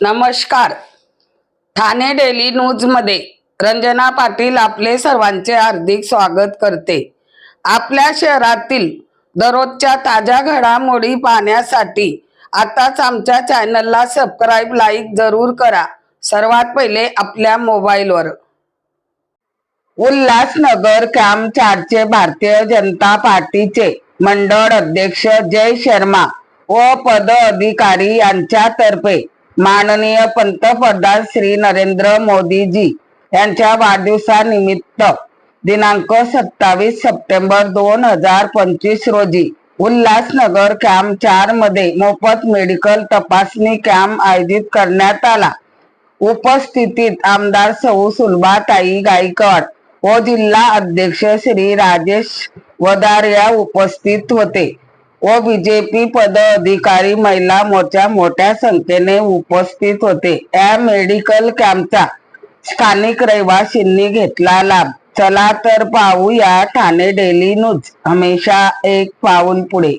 नमस्कार. ठाणे डेली न्यूजमध्ये रंजना पाटील आपले सर्वांचे हार्दिक स्वागत करते. आपल्या शहरातील दररोजच्या ताज्या घडामोडी पाहण्यासाठी आताच आमच्या चॅनलला सबस्क्राईब लाईक जरूर करा. सर्वात पहिले आपल्या मोबाईलवर. उल्हासनगर कॅम्प चारचे भारतीय जनता पार्टीचे मंडळ अध्यक्ष जय शर्मा व पद अधिकारी यांच्यातर्फे माननीय पंतप्रधान श्री नरेंद्र मोदीजी यांच्या वाढदिवसानिमित्त दिनांक सत्तावीस सप्टेंबर दोन हजार पंचवीस रोजी उल्हासनगर कॅम्प चारमध्ये मोफत मेडिकल तपासणी कॅम्प आयोजित करण्यात आला. उपस्थितीत आमदार सौ सुलभाताई गायकवाड व जिल्हा अध्यक्ष श्री राजेश वदार या उपस्थित होते. व बीजेपी पदाधिकारी महिला मोर्चा मोठ्या संख्येने उपस्थित होते. या मेडिकल कॅम्पचा स्थानिक रहिवासींनी घेतला लाभ. चला तर पाहूया ठाणे डेली न्यूज हमेशा एक पाऊल पुढे.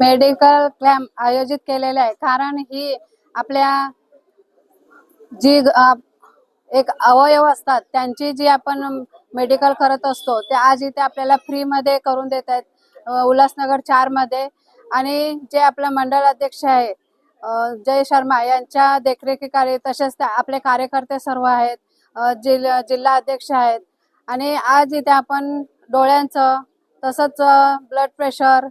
मेडिकल कॅम्प आयोजित केलेले आहे. कारण ही आपल्या जी एक अवयव असतात त्यांची जी आपण मेडिकल करत असतो ते आज इथे आपल्याला फ्रीमध्ये करून देत आहेत. उल्हासनगर चारमध्ये. आणि जे आपला मंडळ अध्यक्ष आहे जय शर्मा यांच्या देखरेखीखाली तसेच त्या- आपले कार्यकर्ते सर्व आहेत अ, जिल्हा जिल्हा अध्यक्ष आहेत. आणि आज इथे आपण डोळ्यांचं तसंच ब्लड प्रेशर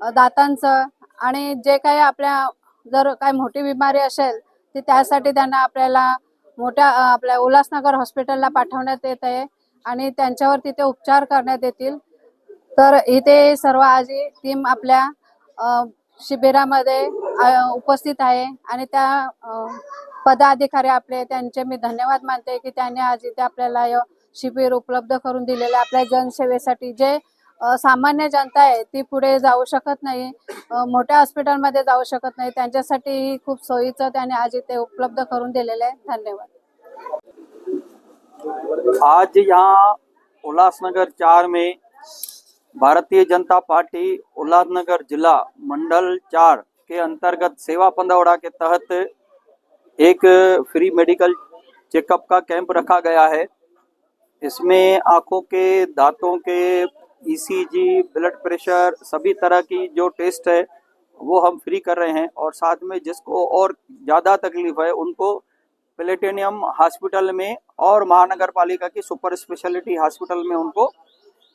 दातांचं आणि जे काही आपल्या जर काही मोठी बिमारी असेल ती त्यासाठी त्यांना आपल्याला मोठ्या आपल्या उल्हासनगर हॉस्पिटलला पाठवण्यात येत आहे आणि त्यांच्यावर तिथे उपचार करण्यात येतील. तर इथे सर्व आजी टीम आपल्या शिबिरामध्ये उपस्थित आहे आणि त्या पदाधिकारी आपले त्यांचे मी धन्यवाद मानते की त्यांनी आज इथे आपल्याला शिबिर उपलब्ध करून दिलेलं आहे. आपल्या जनसेवेसाठी जे सामान्य जनता आहे ती पुढे जाऊ शकत नाही. मोठ्या हॉस्पिटलमध्ये जाऊ शकत नाही. त्यांच्यासाठी खूप सोयीचं त्यांनी आज इथे उपलब्ध करून दिलेलं आहे. धन्यवाद. आज यहाँ उल्लासनगर चार में भारतीय जनता पार्टी उल्लासनगर जिला मंडल चार के अंतर्गत सेवा पंदौड़ा के तहत एक फ्री मेडिकल चेकअप का कैंप रखा गया है। इसमें आंखों के दांतों के ईसीजी ब्लड प्रेशर सभी तरह की जो टेस्ट है, वो हम फ्री कर रहे हैं और साथ में जिसको और ज़्यादा तकलीफ़ है, उनको प्लेटेनियम हॉस्पिटल में और महानगर पालिका की सुपर स्पेशलिटी हॉस्पिटल में उनको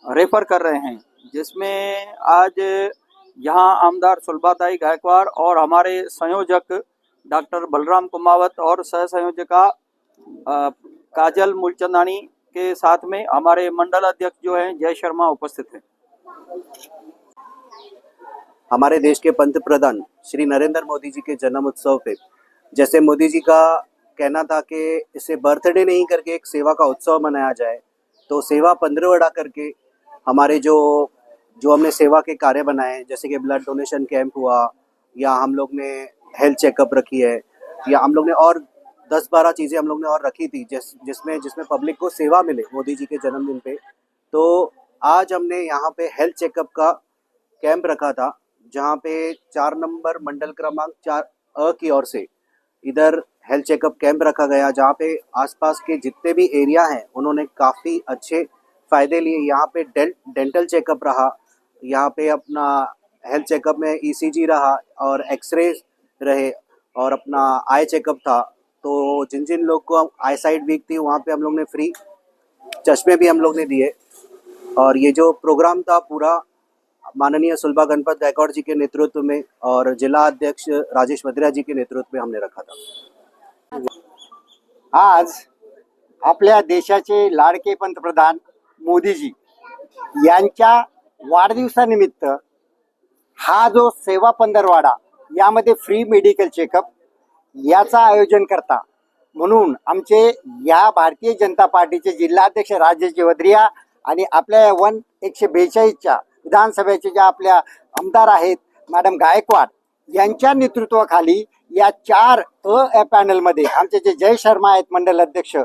रेफर कर रहे हैं। जिसमें आज यहाँ आमदार सुलभाताई गायकवाड़ और हमारे संयोजक डॉक्टर बलराम कुमावत और सह संयोजका काजल मूलचंदानी के साथ में हमारे मंडल अध्यक्ष जो हैं, जय शर्मा उपस्थित हैं। हमारे देश के पंत प्रधान श्री नरेंद्र मोदी जी के जन्म उत्सव पे, जैसे मोदी जी का कहना था कि इसे बर्थडे नहीं करके एक सेवा का उत्सव मनाया जाए तो सेवा पंद्रहवड़ा करके हमारे जो जो हमने सेवा के कार्य बनाए, जैसे कि ब्लड डोनेशन कैंप हुआ, या हम लोग ने हेल्थ चेकअप रखी है, या हम लोग ने और दस बारह चीज़ें हम लोग ने और रखी थी, जिस, जिसमें जिसमें पब्लिक को सेवा मिले मोदी जी के जन्मदिन पे। तो आज हमने यहाँ पे हेल्थ चेकअप का कैंप रखा था, जहाँ पे चार नंबर मंडल क्रमांक चार अ की ओर से इधर हेल्थ चेकअप कैंप रखा गया, जहाँ पे आसपास के जितने भी एरिया हैं, उन्होंने काफ़ी अच्छे फ़ायदे लिए। यहाँ पे डेल डेंटल चेकअप रहा, यहाँ पे अपना हेल्थ चेकअप में ईसीजी रहा और एक्सरे रहे और अपना आई चेकअप था। तो जिन जिन लोग को आई साइड वीक थी, वहाँ पे हम लोग ने फ्री चश्मे भी हम लोग ने दिए। और ये जो प्रोग्राम था पूरा, माननीय सुलभा गणपत गायकवाड़ जी के नेतृत्व में और जिला अध्यक्ष राजेश वद्रा जी के नेतृत्व में हमने रखा था। आज आपल्या देशाचे लाडके पंतप्रधान मोदीजी यांच्या वाढदिवसानिमित्त हा जो सेवा पंधरवाडा, यामध्ये फ्री मेडिकल चेकअप याचा आयोजन करता. म्हणून आमचे या भारतीय जनता पार्टीचे जिल्हाध्यक्ष राजेश जेवद्रिया आणि आपल्या वन एकशे बेचाळीसच्या विधानसभेचे ज्या आपल्या आमदार आहेत मॅडम गायकवाड यांच्या नेतृत्वाखाली या चार अ या पॅनलमध्ये आमचे जे जय शर्मा आहेत मंडल अध्यक्ष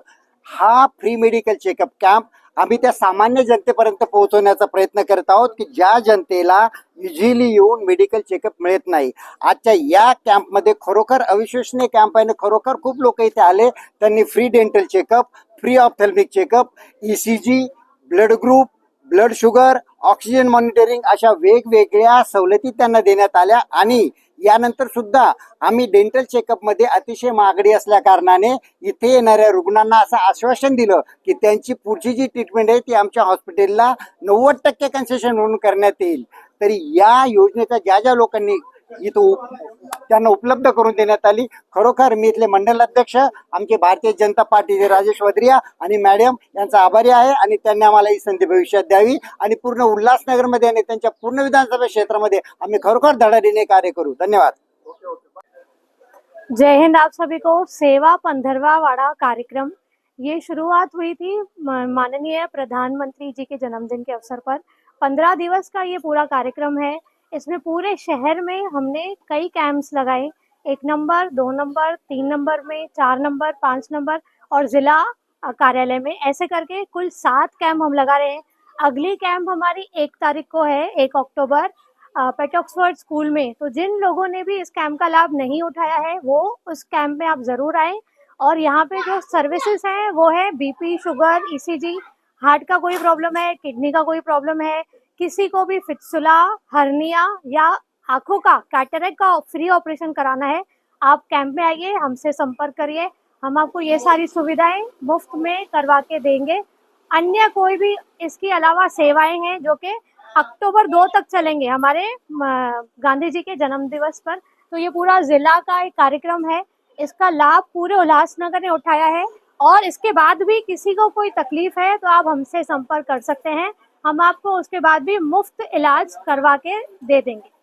हा फ्री मेडिकल चेकअप कॅम्प आम्ही त्या सामान्य जनतेपर्यंत पोहोचवण्याचा प्रयत्न करत आहोत की ज्या जनतेला इझिली येऊन मेडिकल चेकअप मिळत नाही. आजच्या या कॅम्पमध्ये खरोखर अविश्वसनीय कॅम्प आहे खरोखर खूप लोक इथे आले. त्यांनी free dental checkup free ophthalmic checkup E C G blood group blood sugar oxygen monitoring अशा वेगवेगळ्या सवलती त्यांना देण्यात आल्या आणि यानंतर सुद्धा आम्ही डेंटल चेकअपमध्ये अतिशय मागणी असल्या कारणाने इथे येणाऱ्या रुग्णांना असं आश्वासन दिलं की त्यांची पुढची जी ट्रीटमेंट आहे ती आमच्या हॉस्पिटलला नव्वद टक्के कन्सेशन म्हणून करण्यात येईल. तरी या योजनेचा ज्या ज्या लोकांनी इथं त्यांना उपलब्ध करून देण्यात आली. खरोखर मी इथले मंडल अध्यक्ष आमचे भारतीय जनता पार्टीचे राजेश वद्रिया आणि मॅडम यांचा आभारी आहे आणि त्यांनी आम्हाला ही संधी भविष्यात द्यावी आणि पूर्ण उल्हासनगरमध्ये आणि त्यांच्या पूर्ण विधानसभा क्षेत्रामध्ये आम्ही खरोखर धडाडीने कार्य करू. धन्यवाद. जय हिंद आप सभी को। सेवा पंधरवा वाड़ा कार्यक्रम। ये शुरुआत हुई थी माननीय प्रधानमंत्री जी के जन्मदिन के अवसर पर। पंद्रह दिवस का ये पूरा कार्यक्रम है। इसमें पूरे शहर में हमने कई कैंप्स लगाए। एक नंबर दो नंबर तीन नंबर में, चार नंबर पाँच नंबर और जिला कार्यालय में। ऐसे करके कुल सात कैंप हम लगा रहे हैं। अगली कैंप हमारी एक तारीख को है, एक अक्टूबर पेटॉक्सफर्ड स्कूल में। तो जिन लोगों ने भी इस कैंप का लाभ नहीं उठाया है, वो उस कैंप में आप ज़रूर आएँ। और यहाँ पे जो सर्विसेज़ हैं, वो है बीपी शुगर ईसीजी हार्ट का कोई प्रॉब्लम है किडनी का कोई प्रॉब्लम है किसी को भी फित्सुला, हर्निया या आँखों का कैटरेक्ट का फ्री ऑपरेशन कराना है, आप कैंप में आइए, हमसे संपर्क करिए। हम आपको ये सारी सुविधाएँ मुफ़्त में करवा के देंगे। अन्य कोई भी इसके अलावा सेवाएँ हैं जो कि अक्टूबर दो तक चलेंगे, हमारे गांधी जी के जन्म दिवस पर। तो ये पूरा जिला का एक कार्यक्रम है। इसका लाभ पूरे उल्लासनगर ने उठाया है और इसके बाद भी किसी को कोई तकलीफ़ है तो आप हमसे संपर्क कर सकते हैं। हम आपको उसके बाद भी मुफ्त इलाज करवा के दे देंगे।